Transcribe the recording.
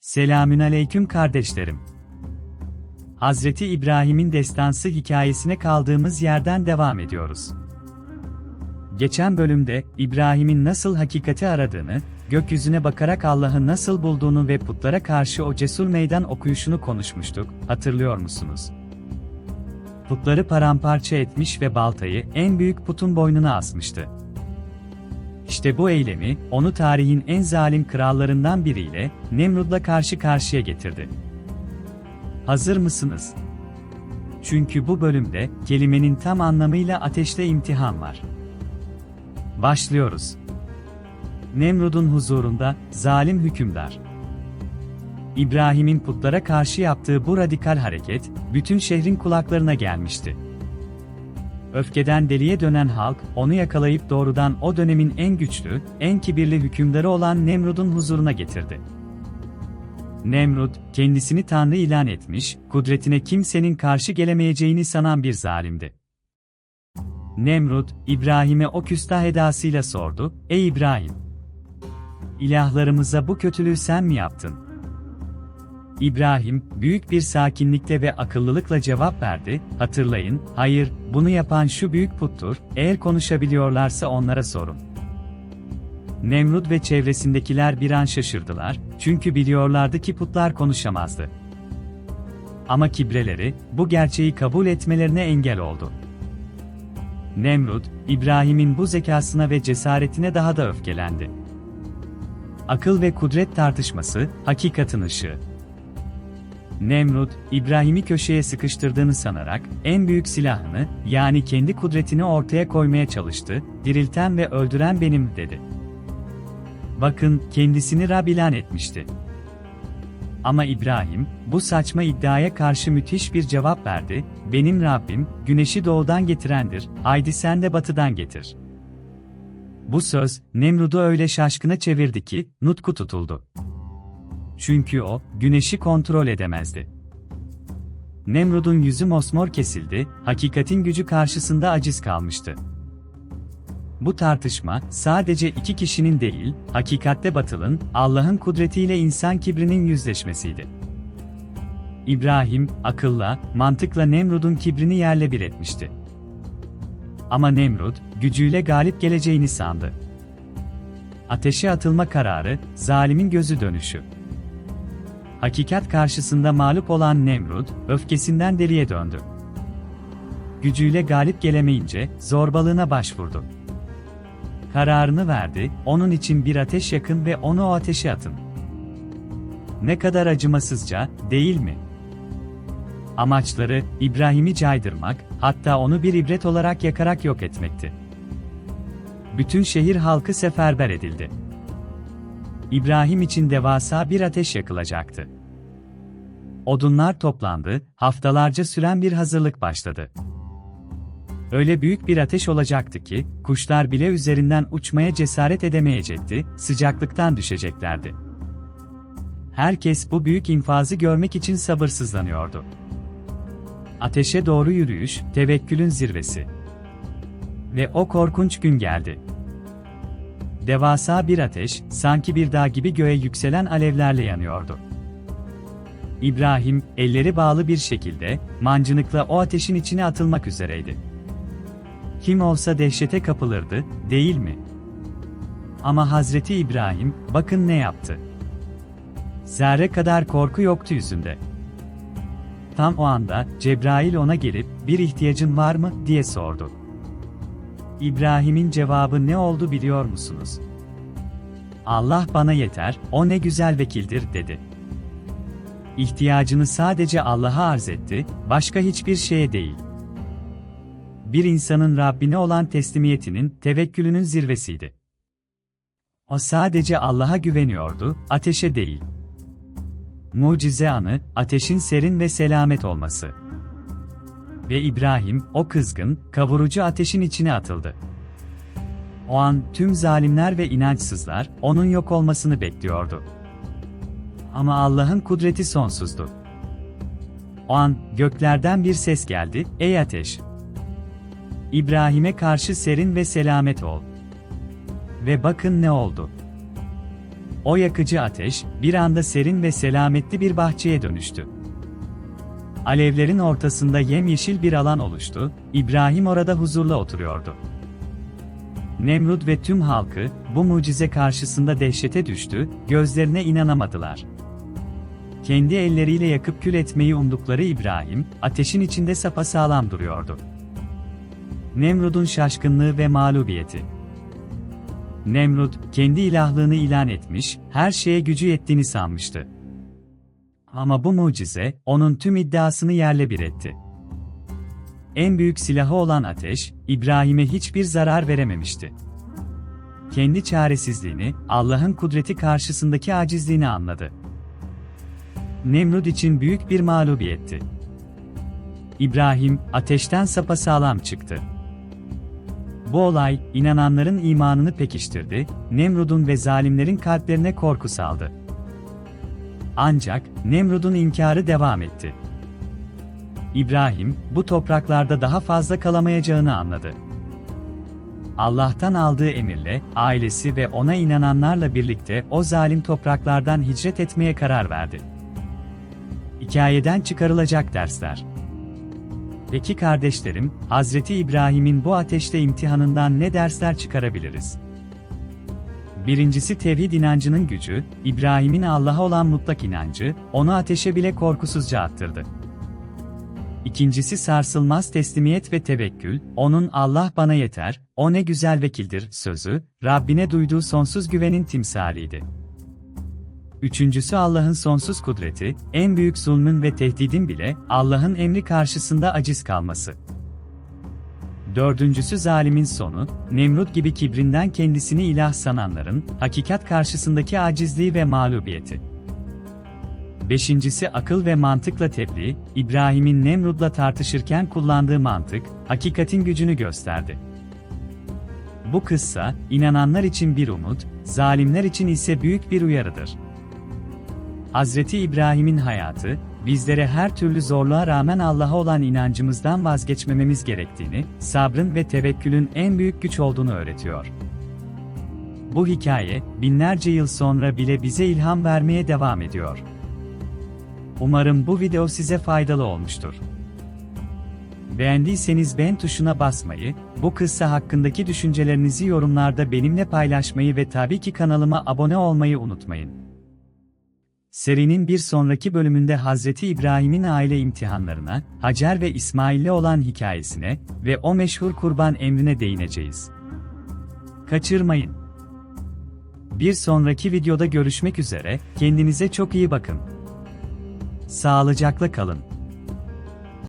Selamünaleyküm kardeşlerim. Hazreti İbrahim'in destansı hikayesine kaldığımız yerden devam ediyoruz. Geçen bölümde İbrahim'in nasıl hakikati aradığını, gökyüzüne bakarak Allah'ı nasıl bulduğunu ve putlara karşı o cesur meydan okuyuşunu konuşmuştuk, hatırlıyor musunuz? Putları paramparça etmiş ve baltayı en büyük putun boynuna asmıştı. İşte bu eylemi, onu tarihin en zalim krallarından biriyle, Nemrud'la karşı karşıya getirdi. Hazır mısınız? Çünkü bu bölümde, kelimenin tam anlamıyla ateşte imtihan var. Başlıyoruz. Nemrud'un huzurunda, zalim hükümdar. İbrahim'in putlara karşı yaptığı bu radikal hareket, bütün şehrin kulaklarına gelmişti. Öfkeden deliye dönen halk, onu yakalayıp doğrudan o dönemin en güçlü, en kibirli hükümdarı olan Nemrud'un huzuruna getirdi. Nemrud, kendisini Tanrı ilan etmiş, kudretine kimsenin karşı gelemeyeceğini sanan bir zalimdi. Nemrud, İbrahim'e o küstah edasıyla sordu, Ey İbrahim! İlahlarımıza bu kötülüğü sen mi yaptın? İbrahim, büyük bir sakinlikle ve akıllılıkla cevap verdi, hatırlayın, hayır, bunu yapan şu büyük puttur, eğer konuşabiliyorlarsa onlara sorun. Nemrud ve çevresindekiler bir an şaşırdılar, çünkü biliyorlardı ki putlar konuşamazdı. Ama kibreleri, bu gerçeği kabul etmelerine engel oldu. Nemrud, İbrahim'in bu zekasına ve cesaretine daha da öfkelendi. Akıl ve kudret tartışması, hakikatin ışığı. Nemrut, İbrahim'i köşeye sıkıştırdığını sanarak, en büyük silahını, yani kendi kudretini ortaya koymaya çalıştı, dirilten ve öldüren benim, dedi. Bakın, kendisini Rab ilan etmişti. Ama İbrahim, bu saçma iddiaya karşı müthiş bir cevap verdi, benim Rabbim, güneşi doğudan getirendir, haydi sen de batıdan getir. Bu söz, Nemrud'u öyle şaşkına çevirdi ki, nutku tutuldu. Çünkü o, güneşi kontrol edemezdi. Nemrud'un yüzü mosmor kesildi, hakikatin gücü karşısında aciz kalmıştı. Bu tartışma, sadece iki kişinin değil, hakikatte batılın, Allah'ın kudretiyle insan kibrinin yüzleşmesiydi. İbrahim, akılla, mantıkla Nemrud'un kibrini yerle bir etmişti. Ama Nemrud, gücüyle galip geleceğini sandı. Ateşe atılma kararı, zalimin gözü dönüşü. Hakikat karşısında mağlup olan Nemrud, öfkesinden deliye döndü. Gücüyle galip gelemeyince, zorbalığına başvurdu. Kararını verdi, onun için bir ateş yakın ve onu o ateşe atın. Ne kadar acımasızca, değil mi? Amaçları, İbrahim'i caydırmak, hatta onu bir ibret olarak yakarak yok etmekti. Bütün şehir halkı seferber edildi. İbrahim için devasa bir ateş yakılacaktı. Odunlar toplandı, haftalarca süren bir hazırlık başladı. Öyle büyük bir ateş olacaktı ki, kuşlar bile üzerinden uçmaya cesaret edemeyecekti, sıcaklıktan düşeceklerdi. Herkes bu büyük infazı görmek için sabırsızlanıyordu. Ateşe doğru yürüyüş, tevekkülün zirvesi. Ve o korkunç gün geldi. Devasa bir ateş, sanki bir dağ gibi göğe yükselen alevlerle yanıyordu. İbrahim, elleri bağlı bir şekilde, mancınıkla o ateşin içine atılmak üzereydi. Kim olsa dehşete kapılırdı, değil mi? Ama Hazreti İbrahim, bakın ne yaptı. Zerre kadar korku yoktu yüzünde. Tam o anda, Cebrail ona gelip, bir ihtiyacın var mı, diye sordu. İbrahim'in cevabı ne oldu biliyor musunuz? Allah bana yeter, o ne güzel vekildir, dedi. İhtiyacını sadece Allah'a arz etti, başka hiçbir şeye değil. Bir insanın Rabbine olan teslimiyetinin, tevekkülünün zirvesiydi. O sadece Allah'a güveniyordu, ateşe değil. Mucize anı, ateşin serin ve selamet olması. Ve İbrahim, o kızgın, kavurucu ateşin içine atıldı. O an tüm zalimler ve inançsızlar onun yok olmasını bekliyordu. Ama Allah'ın kudreti sonsuzdu. O an göklerden bir ses geldi, "Ey ateş! İbrahim'e karşı serin ve selamet ol." Ve bakın ne oldu? o yakıcı ateş, bir anda serin ve selametli bir bahçeye dönüştü. Alevlerin ortasında yemyeşil bir alan oluştu, İbrahim orada huzurla oturuyordu. Nemrut ve tüm halkı, bu mucize karşısında dehşete düştü, gözlerine inanamadılar. Kendi elleriyle yakıp kül etmeyi umdukları İbrahim, ateşin içinde sapasağlam duruyordu. Nemrud'un şaşkınlığı ve mağlubiyeti. Nemrut, kendi ilahlığını ilan etmiş, her şeye gücü yettiğini sanmıştı. Ama bu mucize, onun tüm iddiasını yerle bir etti. En büyük silahı olan ateş, İbrahim'e hiçbir zarar verememişti. Kendi çaresizliğini, Allah'ın kudreti karşısındaki acizliğini anladı. Nemrut için büyük bir mağlubiyetti. İbrahim, ateşten sapasağlam çıktı. Bu olay, inananların imanını pekiştirdi, Nemrud'un ve zalimlerin kalplerine korku saldı. Ancak, Nemrud'un inkarı devam etti. İbrahim, bu topraklarda daha fazla kalamayacağını anladı. Allah'tan aldığı emirle, ailesi ve ona inananlarla birlikte o zalim topraklardan hicret etmeye karar verdi. Hikayeden çıkarılacak dersler. Peki kardeşlerim, Hazreti İbrahim'in bu ateşte imtihanından ne dersler çıkarabiliriz? Birincisi tevhid inancının gücü, İbrahim'in Allah'a olan mutlak inancı, onu ateşe bile korkusuzca attırdı. İkincisi sarsılmaz teslimiyet ve tevekkül, onun Allah bana yeter, o ne güzel vekildir sözü, Rabbine duyduğu sonsuz güvenin timsaliydi. Üçüncüsü Allah'ın sonsuz kudreti, en büyük zulmün ve tehdidin bile Allah'ın emri karşısında aciz kalması. Dördüncüsü zalimin sonu, Nemrut gibi kibrinden kendisini ilah sananların, hakikat karşısındaki acizliği ve mağlubiyeti. Beşincisi akıl ve mantıkla tebliğ, İbrahim'in Nemrut'la tartışırken kullandığı mantık, hakikatin gücünü gösterdi. Bu kıssa, inananlar için bir umut, zalimler için ise büyük bir uyarıdır. Hazreti İbrahim'in hayatı, bizlere her türlü zorluğa rağmen Allah'a olan inancımızdan vazgeçmememiz gerektiğini, sabrın ve tevekkülün en büyük güç olduğunu öğretiyor. Bu hikaye, binlerce yıl sonra bile bize ilham vermeye devam ediyor. Umarım bu video size faydalı olmuştur. Beğendiyseniz beğen tuşuna basmayı, bu kıssa hakkındaki düşüncelerinizi yorumlarda benimle paylaşmayı ve tabii ki kanalıma abone olmayı unutmayın. Serinin bir sonraki bölümünde Hazreti İbrahim'in aile imtihanlarına, Hacer ve İsmail'le olan hikayesine ve o meşhur kurban emrine değineceğiz. Kaçırmayın. Bir sonraki videoda görüşmek üzere, kendinize çok iyi bakın. Sağlıcakla kalın.